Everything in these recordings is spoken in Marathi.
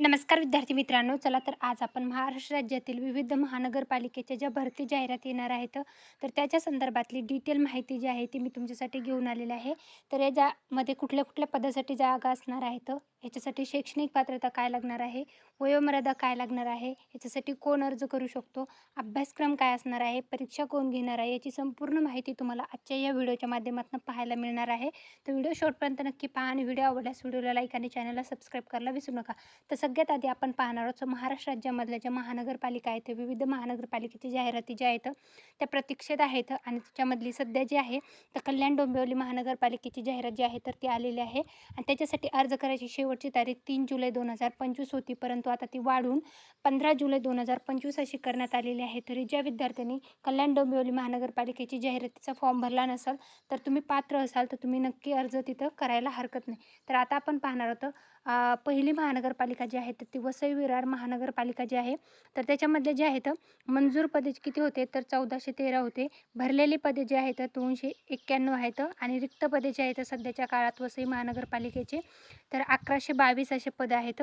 नमस्कार विद्यार्थी मित्रांनो चला तर आज आपण महाराष्ट्र राज्यातील विविध महानगरपालिकेच्या ज्या भरती जाहिरात येणार आहेत तर त्याच्या संदर्भातली डिटेल माहिती जी आहे ती मी तुमच्यासाठी घेऊन आलेली आहे. तर याच्यामध्ये कुठल्या कुठल्या पदासाठी जागा असणार आहेत? याच्यासाठी शैक्षणिक पात्रता काय लागणार आहे? वयोमर्यादा काय लागणार आहे? याच्यासाठी कोण अर्ज करू शकतो? अभ्यासक्रम काय असणार आहे? परीक्षा कोण घेणार आहे? याची संपूर्ण माहिती तुम्हाला आजच्या या व्हिडिओच्या माध्यमातून पाहायला मिळणार आहे. तर व्हिडिओ शॉर्टपर्यंत नक्की पहा आणि व्हिडिओ आवडल्यास व्हिडिओला लाईक आणि चॅनलला सबस्क्राईब करायला विसरू नका. तर सगळ्यात आधी आपण पाहणार आहोत महाराष्ट्र राज्यामधल्या ज्या महानगरपालिका आहेत विविध महानगरपालिकेच्या जाहिराती ज्या आहेत त्या प्रतीक्षेत आहेत आणि त्याच्यामधली सध्या जी आहे तर कल्याण डोंबिवली महानगरपालिकेची जाहिरात जी आहे तर ती आलेली आहे. आणि त्याच्यासाठी अर्ज करायची शेव शेवटची तारीख तीन जुलै दोन हजार पंचवीस होती परंतु आता ती वाढून पंधरा जुलै दोन हजार पंचवीस अशी करण्यात आलेली आहे. तरी ज्या विद्यार्थ्यांनी कल्याण डोंबिवली महानगरपालिकेची जाहिरातीचा फॉर्म भरला नसाल तर तुम्ही पात्र असाल तर तुम्ही नक्की अर्ज तिथं करायला हरकत नाही. तर आता आपण पाहणार आहोत पहिली महानगरपालिका जी आहे तर ती वसई विरार महानगरपालिका जी आहे तर त्याच्यामधले जे आहेत मंजूर पदे किती होते तर चौदाशे तेरा होते. भरलेली पदे जे आहेत दोनशे एक्क्याण्णव आहेत आणि रिक्त पदे जे आहेत सध्याच्या काळात वसई महानगरपालिकेचे तर अकराशे बावीस असे पदं आहेत.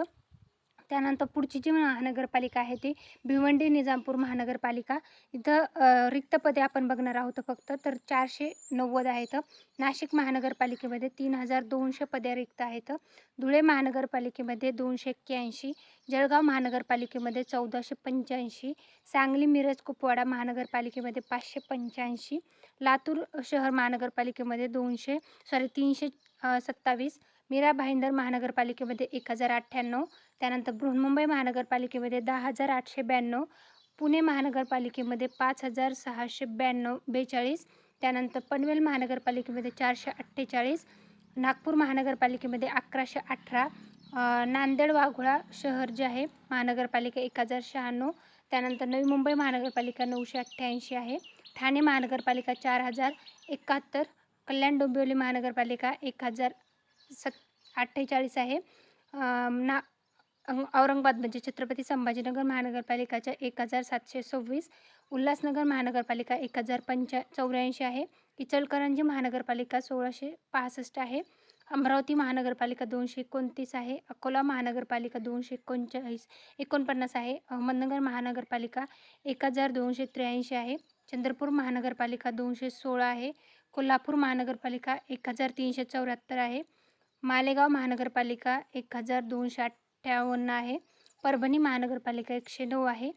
त्यानंतर पुढची जी महानगरपालिका आहे ती भिवंडी निजामपूर महानगरपालिका. इथं रिक्त पदे आपण बघणार आहोत फक्त तर चारशे नव्वद आहेत. नाशिक महानगरपालिकेमध्ये तीन हजार दोनशे पदे रिक्त आहेत. धुळे महानगरपालिकेमध्ये दोनशे एक्क्याऐंशी जळगाव महानगरपालिकेमध्ये चौदाशे पंच्याऐंशी सांगली मिरज कुपवाडा महानगरपालिकेमध्ये पाचशे पंच्याऐंशी लातूर शहर महानगरपालिकेमध्ये दोनशे सॉरी तीनशे सत्तावीस मीरा भाईंदर महानगरपालिकेमध्ये एक हजार अठ्ठ्याण्णव त्यानंतर बृहन्मुंबई महानगरपालिकेमध्ये दहा हजार आठशे ब्याण्णव पुणे महानगरपालिकेमध्ये पाच हजार सहाशे ब्याण्णव बेचाळीस त्यानंतर पनवेल महानगरपालिकेमध्ये चारशे अठ्ठेचाळीस नागपूर महानगरपालिकेमध्ये अकराशे अठरा नांदेड वाघोळा शहर जे आहे महानगरपालिका एक हजार शहाण्णव त्यानंतर नवी मुंबई महानगरपालिका नऊशे अठ्ठ्याऐंशी आहे ठाणे महानगरपालिका चार हजार एकाहत्तर कल्याण डोंबिवली महानगरपालिका एक हजार सत अठ्ठेचाळीस आहे. ना औरंगाबाद म्हणजे छत्रपती संभाजीनगर महानगरपालिकाच्या एक हजार सातशे सव्वीस उल्हासनगर महानगरपालिका एक हजार पंचा चौऱ्याऐंशी आहे. इचलकरंजी महानगरपालिका सोळाशे पासष्ट आहे. अमरावती महानगरपालिका दोनशे एकोणतीस आहे. अकोला महानगरपालिका दोनशे एकोणचाळीस एकोणपन्नास आहे. अहमदनगर महानगरपालिका एक हजार दोनशे त्र्याऐंशी आहे. चंद्रपूर महानगरपालिका दोनशे सोळा आहे. कोल्हापूर महानगरपालिका एक हजार तीनशे चौऱ्याहत्तर आहे. मालेगाव महानगरपालिका एक हजार दोनशे अठ्ठावन्न आहे. परभणी महानगरपालिका एकशे नऊ आहे.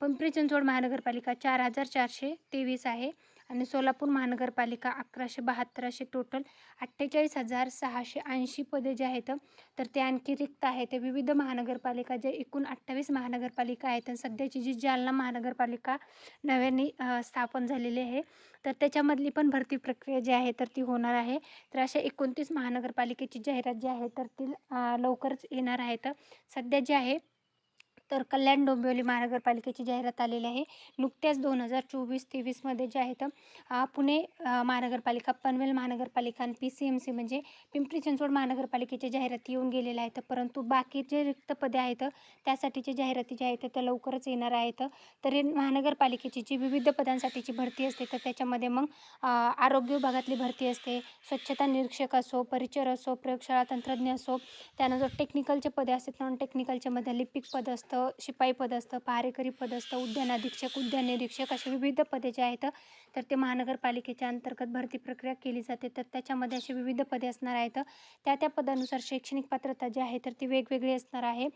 पिंपरी चिंचवड महानगरपालिका चार हजार चारशे तेवीस आहे. आणि सोलापूर महानगरपालिका अकराशे बहात्तर असे टोटल अठ्ठेचाळीस हजार सहाशे ऐंशी पदे जे आहेत तर ते आणखी रिक्त आहे ते विविध महानगरपालिका जे एकूण अठ्ठावीस महानगरपालिका आहेत आणि सध्याची जी जालना महानगरपालिका नव्याने स्थापन झालेली आहे तर त्याच्यामधली पण भरती प्रक्रिया जी आहे तर ती होणार आहे. तर अशा एकोणतीस महानगरपालिकेची जाहिरात जी आहे तर ती लवकरच येणार आहेत. सध्या जी आहे तर कल्याण डोंबिवली महानगरपालिकेची जाहिरात आलेली आहे. नुकत्याच दोन हजार चोवीस तेवीसमध्ये जे आहेत पुणे महानगरपालिका पनवेल महानगरपालिका आणि पी सी एम सी म्हणजे पिंपरी चिंचवड महानगरपालिकेच्या जाहिराती येऊन गेलेल्या आहेत. परंतु बाकी जे रिक्त पदे आहेत त्यासाठीच्या जाहिराती ज्या आहेत त्या लवकरच येणार आहेत. तर महानगरपालिकेची जी विविध पदांसाठीची भरती असते तर त्याच्यामध्ये मग आरोग्य विभागातली भरती असते. स्वच्छता निरीक्षक असो परिचर असो प्रयोगशाळा तंत्रज्ञ असो त्यानंतर टेक्निकलचे पदे असतात. नॉन टेक्निकलच्यामध्ये लिपिक पद असतं. शिपाई पद असतं पहारेकरी पद असतं उद्यान अधीक्षक उद्यान निरीक्षक असे विविध पदे जे आहेत तर ते महानगरपालिकेच्या अंतर्गत भरती प्रक्रिया केली जाते. तर त्याच्यामध्ये असे विविध पदे असणार आहेत. त्या त्या पदानुसार शैक्षणिक पात्रता जी आहे तर ती वेगवेगळी असणार आहे.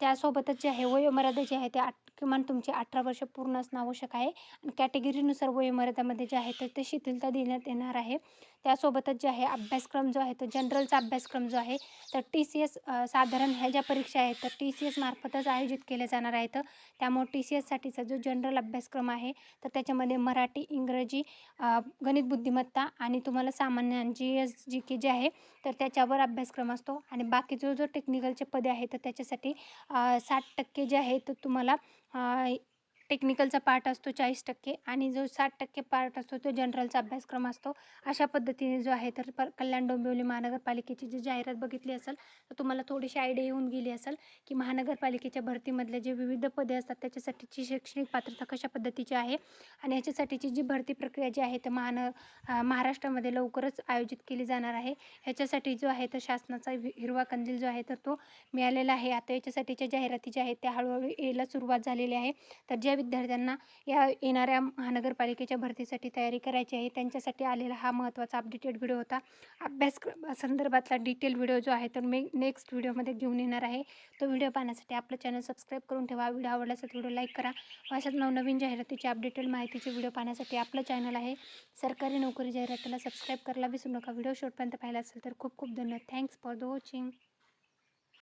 त्यासोबतच जे आहे वयोमर्यादा जी आहे ते आठ किमान तुमची अठरा वर्ष पूर्ण असणं आवश्यक आहे. आणि कॅटेगरीनुसार वयोमर्यादामध्ये जे आहे तर ते शिथिलता देण्यात येणार आहे. त्यासोबतच जे आहे अभ्यासक्रम जो आहे तो जनरलचा अभ्यासक्रम जो आहे तर टी सी एस साधारण ह्या ज्या परीक्षा आहेत तर टी सी एस मार्फतच आयोजित केल्या जाणार आहेत त्यामुळे टी सी एससाठीचा जो जनरल अभ्यासक्रम आहे तर त्याच्यामध्ये मराठी इंग्रजी गणित बुद्धिमत्ता आणि तुम्हाला सामान्य जी एस जी के जे आहे तर त्याच्यावर अभ्यासक्रम असतो. आणि बाकी जो जो टेक्निकलचे पदे आहेत तर त्याच्यासाठी साठ टक्के जे आहे तर तुम्हाला टेक्निकलचा पार्ट असतो चाळीस टक्के आणि जो साठ टक्के पार्ट असतो तो जनरलचा अभ्यासक्रम असतो. अशा पद्धतीने जो आहे तर पर कल्याण डोंबिवली महानगरपालिकेची जी जाहिरात बघितली असेल तर तुम्हाला थोडीशी आयडिया येऊन गेली असेल की महानगरपालिकेच्या भरतीमधले जे विविध पदे असतात त्याच्यासाठीची शैक्षणिक पात्रता कशा पद्धतीची आहे आणि ह्याच्यासाठीची जी भरती प्रक्रिया जी आहे तर महान महाराष्ट्रामध्ये लवकरच आयोजित केली जाणार आहे. ह्याच्यासाठी जो आहे तर शासनाचा हिरवा कंदील जो आहे तर तो मिळालेला आहे. आता याच्यासाठीच्या जाहिराती ज्या आहेत त्या हळूहळू यायला सुरुवात झालेली आहे. तर ज्या विद्यार्थ्यांना या येणाऱ्या महानगरपालिकेच्या भरतीसाठी तयारी करायची आहे. त्यांच्यासाठी आलेला हा महत्त्वाचा अपडेटेड व्हिडिओ होता. अभ्यासक्रम संदर्भातला डिटेल व्हिडिओ जो आहे तर मी नेक्स्ट व्हिडिओमध्ये घेऊन येणार आहे. तो व्हिडिओ पाहण्यासाठी आपलं चॅनल सबस्क्राईब करून ठेवा. व्हिडिओ आवडल्यास व्हिडिओ लाईक करा. अशाच नवनवीन जाहिरातीची अपडेटेड माहितीचे व्हिडिओ पाहण्यासाठी आपलं चॅनल आहे. सरकारी नोकरी जाहिरातीला सबस्क्राईब करायला विसरू नका. व्हिडिओ शेवटपर्यंत पाहिला असेल तर खूप खूप धन्यवाद. Thanks for the watching